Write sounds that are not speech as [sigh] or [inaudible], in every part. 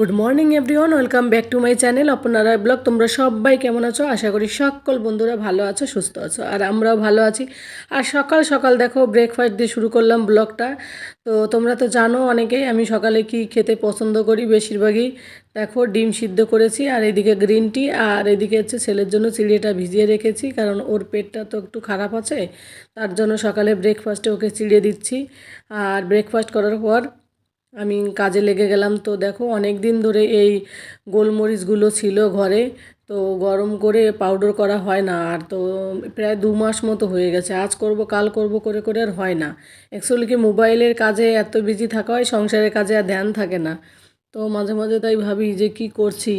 Good morning everyone welcome back to my channel আপনারা blog তোমরা সবাই কেমন আছো? আশা করি সকল বন্ধুরা ভালো আছো, সুস্থ আছো, আর আমরাও ভালো আছি। আর সকাল সকাল দেখো ব্রেকফাস্ট দিয়ে শুরু করলাম ব্লগটা। তো তোমরা তো জানো অনেকেই, আমি সকালে কি খেতে পছন্দ করি? বেশিরভাগই দেখো, ডিম সিদ্ধ করেছি, আর এদিকে গ্রিন টি আর এদিকে হচ্ছে ছেলের জন্য চিড়িয়েটা ভিজিয়ে রেখেছি, কারণ ওর পেটটা তো একটু খারাপ আছে, তার জন্য সকালে ব্রেকফাস্টে ওকে চিড়িয়ে দিচ্ছি। আর ব্রেকফাস্ট করার পর আমি কাজে লেগে গেলাম। তো দেখো অনেক দিন ধরে এই গোলমরিচগুলো ছিল ঘরে, তো গরম করে পাউডার করা হয় না। আর তো প্রায় দু মাস মতো হয়ে গেছে। আজ করব, কাল করব, করে করে আর হয় না। অ্যাকচুয়ালি কি মোবাইলের কাজে এত বিজি থাকা হয়, সংসারের কাজে আর ধ্যান থাকে না। তো মাঝে মাঝে তাই ভাবি যে কি করছি?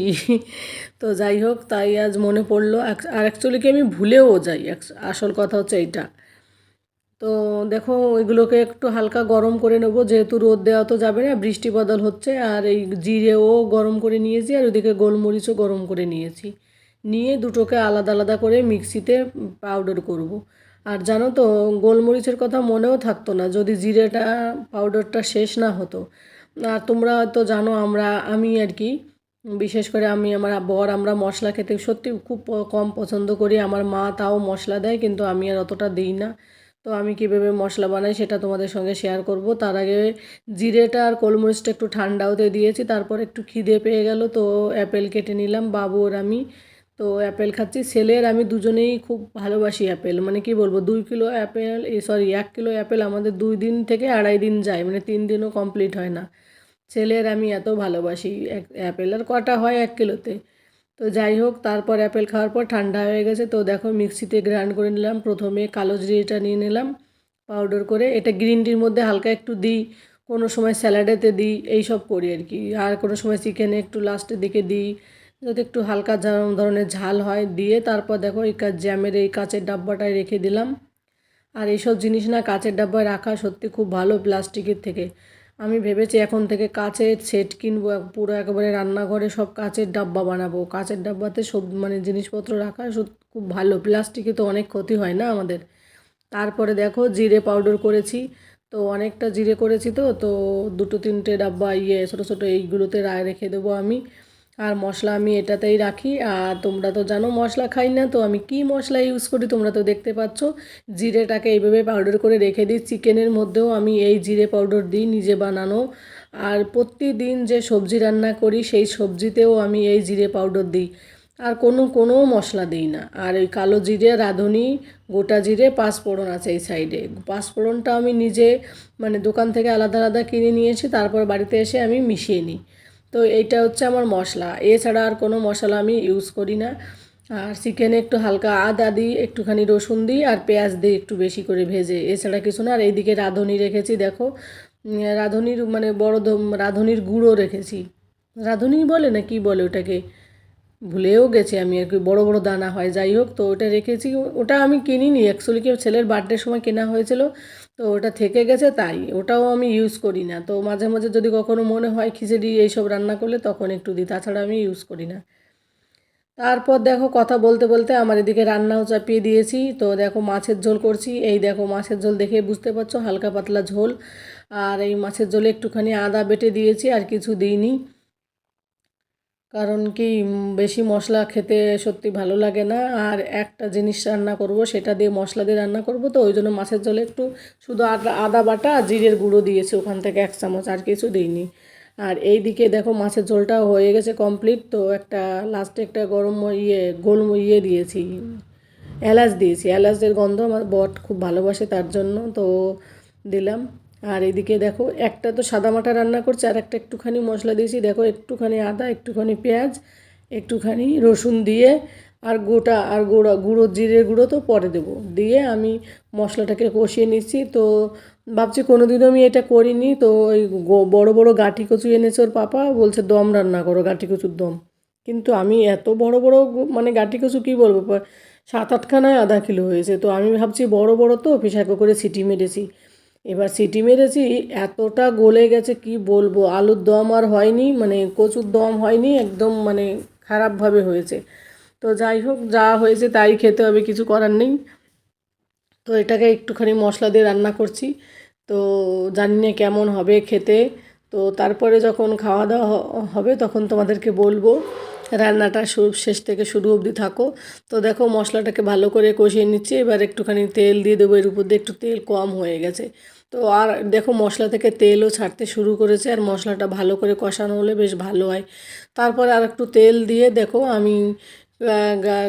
[laughs] তো যাই হোক, তাই আজ মনে পড়ল। আর অ্যাকচুয়ালি কি আমি ভুলেও যাই। আসল কথা হচ্ছে এইটা। তো দেখো ওইগুলোকে একটু হালকা গরম করে নেব, যেহেতু রোদ দেওয়া তো যাবে না, বৃষ্টি বদল হচ্ছে, আর এই জিরেও গরম করে নিয়েছি, আর ওইদিকে গোলমরিচও গরম করে নিয়েছি। নিয়ে দুটোকে আলাদা আলাদা করে মিক্সিতে পাউডার করব। আর জানো তো, গোলমরিচের কথা মনেও থাকতো না, যদি জিরেটা, পাউডারটা শেষ না হতো। আর তোমরা হয়তো জানো, আমরা, আমি আর কি, বিশেষ করে আমি, আমার বর, আমরা মশলা খেতে সত্যি খুব কম পছন্দ করি, আমার মা তাও মশলা দেয়, কিন্তু আমি আর অতটা দিই না। তো আমি কীভাবে মশলা বানাই সেটা তোমাদের সঙ্গে শেয়ার করব। তার আগে জিরেটা আর গোলমরিচটা একটু ঠান্ডা হতে দিয়েছি, তারপর একটু খিদে পেয়ে গেল, তো অ্যাপেল কেটে নিলাম, বাবু আর আমি। তো অ্যাপেল খাচ্ছি ছেলের আমি দুজনেই খুব ভালোবাসি অ্যাপেল মানে কি বলব, দুই কিলো অ্যাপেল সরি এক কিলো অ্যাপেল আমাদের দুই দিন থেকে আড়াই দিন যায় মানে তিন দিনও কমপ্লিট হয় না। ছেলের আমি এত ভালোবাসি এক অ্যাপেল আর কটা হয় এক কিলোতে? তো যাই হোক, তারপর অ্যাপেল খাওয়ার পর ঠান্ডা হয়ে গেছে। তো দেখো, মিক্সিতে গ্রাইন্ড করে নিলাম। প্রথমে কালো জিরেটা নিয়ে নিলাম, পাউডার করে। এটা গ্রিন টির মধ্যে হালকা একটু দিই, কোনো সময় স্যালাডেতে দিই এই সব করি আর কি। আর কোনো সময় চিকেনে একটু লাস্টের দিকে দিই, যাতে একটু হালকা ধরনের ঝাল হয়, দিয়ে তারপর দেখো, এই জ্যামের এই কাঁচের ডাব্বাটায় রেখে দিলাম। আর এইসব জিনিস না কাঁচের ডাব্বায় রাখা সত্যি খুব ভালো প্লাস্টিকের থেকে। আমি ভেবেছি এখন থেকে কাঁচের সেট কিনবো পুরো একেবারে রান্নাঘরে সব কাঁচের ডাব্বা বানাবো। কাঁচের ডাব্বাতে সব মানে জিনিসপত্র রাখা খুব ভালো। প্লাস্টিকে তো অনেক ক্ষতি হয় না আমাদের? তারপরে দেখো জিরে পাউডার করেছি। তো অনেকটা জিরে করেছি তো তো দুটো তিনটে ডাব্বা ইয়ে ছোটো ছোটো এইগুলোতে রায় রেখে দেবো আমি। আর মশলা আমি এটাতেই রাখি। আর তোমরা তো জানো মশলা খাই না, তো আমি কি মশলা ইউজ করি তোমরা তো দেখতে পাচ্ছ। জিরেটাকে এইভাবে পাউডার করে রেখে দিই। চিকেনের মধ্যেও আমি এই জিরে পাউডার দিই নিজে বানানো। আর প্রতিদিন যে সবজি রান্না করি, সেই সবজিতেও আমি এই জিরে পাউডার দিই। আর কোনো কোনো মশলা দিই না। আর ওই কালো জিরে, রাঁধুনি, গোটা জিরে, পাঁচফোড়ন আছে এই সাইডে পাঁচফোড়নটা আমি নিজে মানে দোকান থেকে আলাদা আলাদা কিনে নিয়েছি তারপর বাড়িতে এসে আমি মিশিয়ে নিই। তো এইটা হচ্ছে আমার মশলা। এছাড়া আর কোনো মশলা আমি ইউজ করি না। আর চিকেনে একটু হালকা আদা দিই, একটুখানি রসুন দিই, আর পেঁয়াজ দিই একটু বেশি করে ভেজে। এছাড়া কিছু না, আর এইদিকে রাঁধুনি রেখেছি, দেখো। রাঁধুনির মানে বড় রাঁধুনির গুঁড়ো রেখেছি। রাঁধুনি বলে না কি বলে ওটাকে? ভুলেও গেছি আমি, আর কি বড়ো বড়ো দানা হয়। যাই হোক, তো ওটা রেখেছি। ওটা আমি কিনিনি অ্যাকচুয়ালি কি ছেলের বার্থডের সময় কেনা হয়েছিল। তো ওটা থেকে গেছে তাই, ওটাও আমি ইউজ করি না। তো মাঝে মাঝে যদি কখনো মনে হয় খিচুড়ি এইসব রান্না করলে তখন একটু দিই, তাছাড়া আমি ইউজ করি না। তারপর দেখো কথা বলতে বলতে আমার এদিকে রান্নাও চাপিয়ে দিয়েছি। তো দেখো মাছের ঝোল করছি, এই দেখো মাছের ঝোল দেখে বুঝতে পারছ হালকা পাতলা ঝোল। আর এই মাছের ঝোলে একটুখানি আদা বেটে দিয়েছি, আর কিছু দিইনি। কারণ কি বেশি মশলা খেতে সত্যি ভালো লাগে না। আর একটা জিনিস রান্না করব, সেটা দিয়ে মশলা দিয়ে রান্না করব তো, ওই জন্য মাছের ঝোলে একটু শুধু আদা বাটা আর জিরের গুঁড়ো দিয়েছি, ওখান থেকে এক চামচ আর কিছু দিইনি। আর এই দিকে দেখো মাছের ঝোলটা হয়ে গেছে কমপ্লিট তো, একটা লাস্টে একটা গরম ইয়ে গোল ম- ইয়ে দিয়েছি, এলাচ দিয়েছি। এলাচের গন্ধ আমার বট খুব ভালোবাসে তার জন্য, তো দিলাম। আর এদিকে দেখো, একটা তো সাদা মাটা রান্না করছে, আর একটা একটুখানি মশলা দিয়েছি। দেখো, একটুখানি আদা, একটুখানি পেঁয়াজ, একটুখানি রসুন দিয়ে, আর গোটা, আর গুঁড়ো গুঁড়ো, জিরের গুঁড়ো তো পরে দেবো। দিয়ে আমি মশলাটাকে কষিয়ে নিচ্ছি। তো ভাবছি কোনো দিনও আমি এটা করিনি। তো ওই বড় বড় গাঁটি কচু এনেছে ওর পাপা, বলছে, দম রান্না করো, গাঁটি কচুর দম। কিন্তু আমি এত বড় বড় মানে গাঁটি কচু কী বলব? সাত, আটখানায় আধা কিলো হয়েছে। তো আমি ভাবছি বড় বড় তো প্রেশার করে সিটি মেরেছি। এবার সিটি মেরেছি, এতটা গলে গেছে, কি বলব? আলুর দম আর হয়নি মানে কচুর দম হয়নি, একদম মানে খারাপভাবে হয়েছে। তো যাই হোক, যা হয়েছে তাই খেতে হবে, কিছু করার নেই। তো এটাকে একটুখানি মশলা দিয়ে রান্না করছি। তো জানি না কেমন হবে খেতে। তো তারপরে যখন খাওয়া দাওয়া হবে, তখন তোমাদেরকে বলব। রান্নাটা শেষ থেকে শুরু অবধি থাকো। তো দেখো মশলাটাকে ভালো করে কষিয়ে নিচ্ছি। এবার একটুখানি তেল দিয়ে দেবো। এর উপর দিয়ে একটু তেল কম হয়ে গেছে। তো আর দেখো মশলা থেকে তেলও ছাড়তে শুরু করেছে। আর মশলাটা ভালো করে কষানো হলে বেশ ভালো হয়। তারপর আর একটু তেল দিয়ে দেখো আমি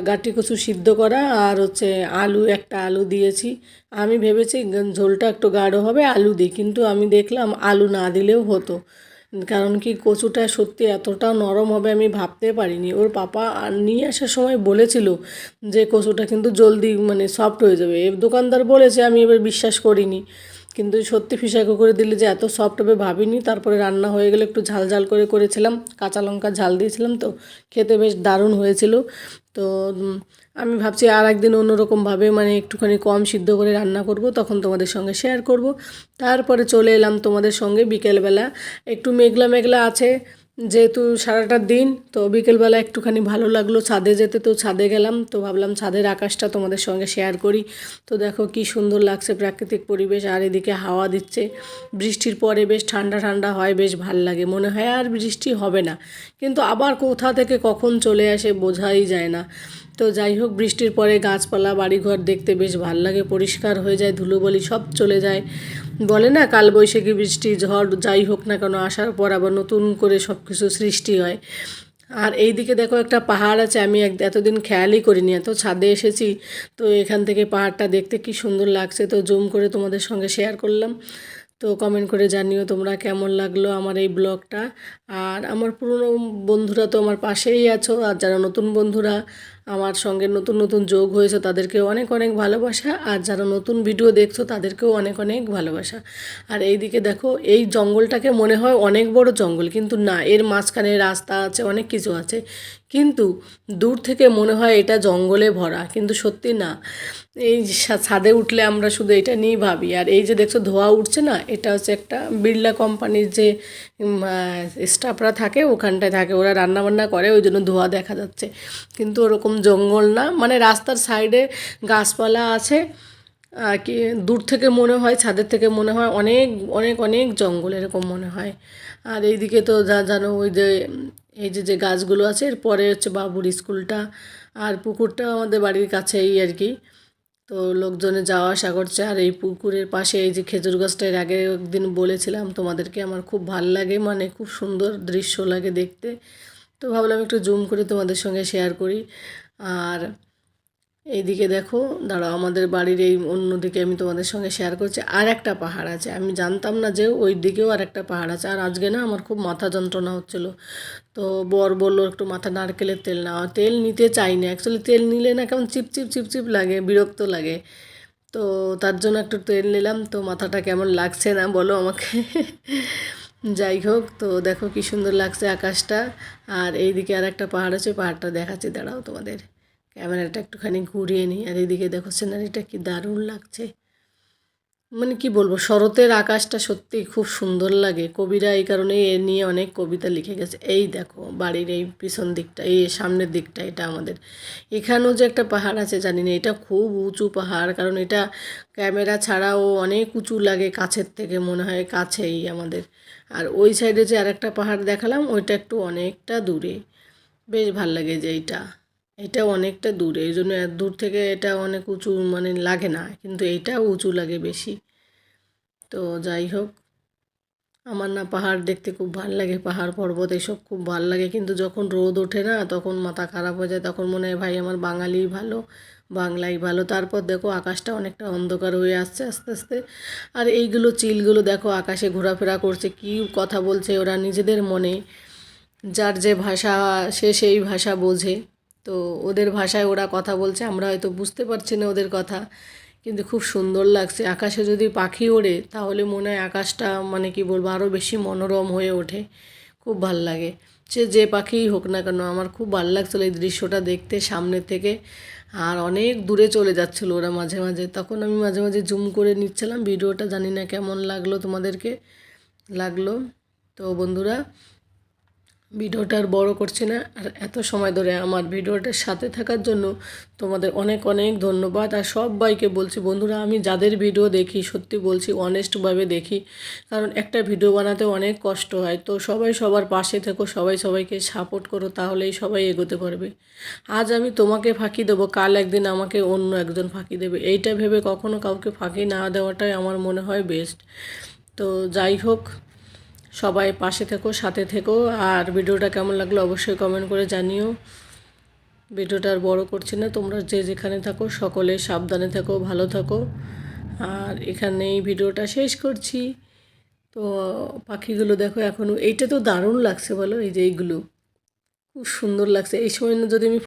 গাটি কচু সিদ্ধ করা আর হচ্ছে আলু, একটা আলু দিয়েছি। আমি ভেবেছি ঝোলটা একটু গাঢ় হবে, আলু দিই। কিন্তু আমি দেখলাম আলু না দিলেও হতো। কারণ কি কচুটা সত্যি এতটা নরম হবে আমি ভাবতে পারিনি। ওর পাপা নিয়ে আসার সময় বলেছিল যে কচুটা কিন্তু জলদি মানে সফট হয়ে যাবে। দোকানদার বলেছে, আমি এবার বিশ্বাস করিনি। কিন্তু সত্যি ফিসাকো করে দিলে যে এত সফট হবে ভাবিনি। তারপরে রান্না হয়ে গেলে একটু ঝাল ঝাল করে করেছিলাম। কাঁচা লঙ্কা ঝাল দিয়েছিলাম তো, খেতে বেশ দারুণ হয়েছিল। তো আমি ভাবছি আর একদিন অন্যরকমভাবে মানে একটুখানি কম সিদ্ধ করে রান্না করব, তখন তোমাদের সঙ্গে শেয়ার করব। তারপরে চলে এলাম তোমাদের সঙ্গে বিকেলবেলা। একটু মেঘলা মেঘলা আছে যেহেতু সারাটা দিন, তো বিকেলবেলা একটুখানি ভালো লাগল ছাদে যেতে। তো ছাদে গেলাম, তো ভাবলাম ছাদের আকাশটা তোমাদের সঙ্গে শেয়ার করি। তো দেখো কি সুন্দর লাগছে প্রাকৃতিক পরিবেশ, আর এদিকে হাওয়া দিচ্ছে। বৃষ্টির পরে বেশ ঠান্ডা ঠান্ডা হয়, বেশ ভালো লাগে। মনে হয় আর বৃষ্টি হবে না। কিন্তু আবার কোথা থেকে কখন চলে আসে বোঝাই যায় না। তো যাই হোক, বৃষ্টির পরে গাছপালা, বাড়িঘর দেখতে বেশ ভালো লাগে। পরিষ্কার হয়ে যায়, ধুলোবলি সব চলে যায়। বলে না, কালবৈশাখী বৃষ্টি, ঝড় যাই হোক না কেন, আসার পর আবার নতুন করে সব কিছু সৃষ্টি হয়। আর এই দিকে দেখো একটা পাহাড় আছে, আমি এতদিন খেয়ালই করিনি, এত ছাদে এসেছি। তো এখান থেকে পাহাড়টা দেখতে কি সুন্দর লাগছে, তো জুম করে তোমাদের সঙ্গে শেয়ার করলাম। তো কমেন্ট করে জানিও তোমরা কেমন লাগল আমার এই ব্লগটা। আর আমার পুরনো বন্ধুরা তো আমার পাশেই আছো, আর যারা নতুন বন্ধুরা আমার সঙ্গে নতুন নতুন যোগ হয়েছে, তাদেরকেও অনেক অনেক ভালোবাসা। আর যারা নতুন ভিডিও দেখছ, তাদেরকেও অনেক অনেক ভালোবাসা। আর এইদিকে দেখো, এই জঙ্গলটাকে মনে হয় অনেক বড় জঙ্গল, কিন্তু না, এর মাঝখানে রাস্তা আছে, অনেক কিছু আছে। কিন্তু দূর থেকে মনে হয় এটা জঙ্গলে ভরা, কিন্তু সত্যি না। এই ছাদে উঠলে আমরা শুধু এটা নিয়েই ভাবি। আর এই যে দেখছ, ধোয়া উঠছে না, এটা হচ্ছে একটা বিড়লা কোম্পানির যে স্টাফরা থাকে, ওখানটায় থাকে, ওরা রান্না বান্না করে, ওই জন্য ধোয়া দেখা যাচ্ছে। কিন্তু ওরকম জঙ্গল না মানে রাস্তার সাইডে গাছপালা আছে কি দূর থেকে মনে হয়, ছাদের থেকে মনে হয়, অনেক অনেক অনেক জঙ্গল এরকম মনে হয়। আর এইদিকে তো যা জানো ওই যে, এই যে যে গাছগুলো আছে এরপরে হচ্ছে বাবুর স্কুলটা, আর পুকুরটা আমাদের বাড়ির কাছেই আর কি। তো লোকজনে যাওয়া আসা করছে, আর এই পুকুরের পাশে এই যে খেজুর গাছটা, এর আগে একদিন বলেছিলাম তোমাদেরকে, আমার খুব ভালো লাগে মানে খুব সুন্দর দৃশ্য লাগে দেখতে। তো ভাবলাম একটু জুম করে তোমাদের সঙ্গে শেয়ার করি। আর এইদিকে দেখো, দাঁড়াও, আমাদের বাড়ির এই অন্যদিকে আমি তোমাদের সঙ্গে শেয়ার করছি। আর একটা পাহাড় আছে, আমি জানতাম না যে ওই দিকেও আর একটা পাহাড় আছে। আর আজকে না আমার খুব মাথা যন্ত্রণা হচ্ছিল। তো বর বলল, একটু মাথা নারকেলের তেল নাও। তেল নিতে চাই না অ্যাকচুয়ালি তেল নিলে না কেমন চিপচিপ চিপচিপ লাগে, বিরক্ত লাগে। তো তার জন্য একটু তেল নিলাম। তো মাথাটা কেমন লাগছে না বলো আমাকে। যাই হোক তো দেখো কি সুন্দর লাগছে আকাশটা। আর এইদিকে আর একটা পাহাড় আছে, পাহাড়টা দেখাচ্ছি, দাঁড়াও তোমাদের। ক্যামেরাটা একটুখানি ঘুরিয়ে নিই। আর এইদিকে দেখো সিনারিটা কি দারুণ লাগছে। মানে কি বলব, শরতের আকাশটা সত্যি খুব সুন্দর লাগে। কবিরা এই কারণে এ নিয়ে অনেক কবিতা লিখে গেছে। এই দেখো, বাড়ির এই পিছন দিকটা, এই সামনের দিকটা, এটা আমাদের। এখানেও যে একটা পাহাড় আছে, জানি না, এটা খুব উঁচু পাহাড়, কারণ এটা ক্যামেরা ছাড়াও অনেক উঁচু লাগে কাছের থেকে, মনে হয় কাছেই আমাদের। আর ওই সাইডে যে আরেকটা পাহাড় দেখালাম, ওইটা একটু অনেকটা দূরে। বেশ ভালো লাগে যে এইটা। এটা অনেকটা দূরে, এই জন্য এত দূর থেকে এটা অনেক উঁচু মানে লাগে না, কিন্তু এইটা উঁচু লাগে বেশি। তো যাই হোক, আমার না পাহাড় দেখতে খুব ভালো লাগে, পাহাড় পর্বত এসব খুব ভালো লাগে, কিন্তু যখন রোদ ওঠে না, তখন মাথা খারাপ হয়ে যায়, তখন মনে হয়, ভাই, আমার বাঙালিই ভালো, বাংলাই ভালো। তারপর দেখো, আকাশটা অনেকটা অন্ধকার হয়ে আসছে আস্তে আস্তে। আর এইগুলো চিলগুলো দেখো, আকাশে ঘোরাফেরা করছে, কী কথা বলছে ওরা নিজেদের মনে, যার যে ভাষা, সে সেই ভাষা বোঝে। তো ওদের ভাষায় ওরা কথা বলছে, আমরা হয়তো বুঝতে পারছি না ওদের কথা। কিন্তু খুব সুন্দর লাগছে, আকাশে যদি পাখি ওড়ে, তাহলে মনে হয় আকাশটা মানে কি বলব আরও বেশি মনোরম হয়ে ওঠে। খুব ভালো লাগে। সে যে পাখিই হোক না কেন, আমার খুব ভালো লাগছিল এই দৃশ্যটা দেখতে সামনে থেকে। আর অনেক দূরে চলে যাচ্ছিল ওরা মাঝে মাঝে। তখন আমি মাঝে মাঝে জুম করে নিচ্ছিলাম, ভিডিওটা জানি না কেমন লাগল তোমাদেরকে। লাগল। তো বন্ধুরা ভিডিওটা আর বড়ো করছি না। আর এত সময় ধরে আমার ভিডিওটার সাথে থাকার জন্য তোমাদের অনেক অনেক ধন্যবাদ। আর সবাইকে বলছি, বন্ধুরা, আমি যাদের ভিডিও দেখি, সত্যি বলছি অনেস্টভাবে দেখি, কারণ একটা ভিডিও বানাতে অনেক কষ্ট হয়। তো সবাই সবার পাশে থেকো, সবাই সবাইকে সাপোর্ট করো, তাহলেই সবাই এগোতে পারবে। আজ আমি তোমাকে ফাঁকি দেবো, কাল একদিন আমাকে অন্য একজন ফাঁকি দেবে। এইটা ভেবে কখনো কাউকে ফাঁকি না দেওয়াটাই আমার মনে হয় বেস্ট তো যাই হোক সবাই পাশে থেকো, সাথে থেকো। আর ভিডিওটা কেমন লাগল অবশ্যই কমেন্ট করে জানিও। ভিডিওটা আর বড় করছি না, তোমরা যে যেখানে থাকো, সকলে সাবধানে থাকো, ভালো থাকো। আর এখানেই ভিডিওটা শেষ করছি। তো পাখিগুলো দেখো এখনও এইটা তো দারুণ লাগছে বলো, এই যে এইগুলো। খুব সুন্দর লাগছে। এই সময় যদি আমি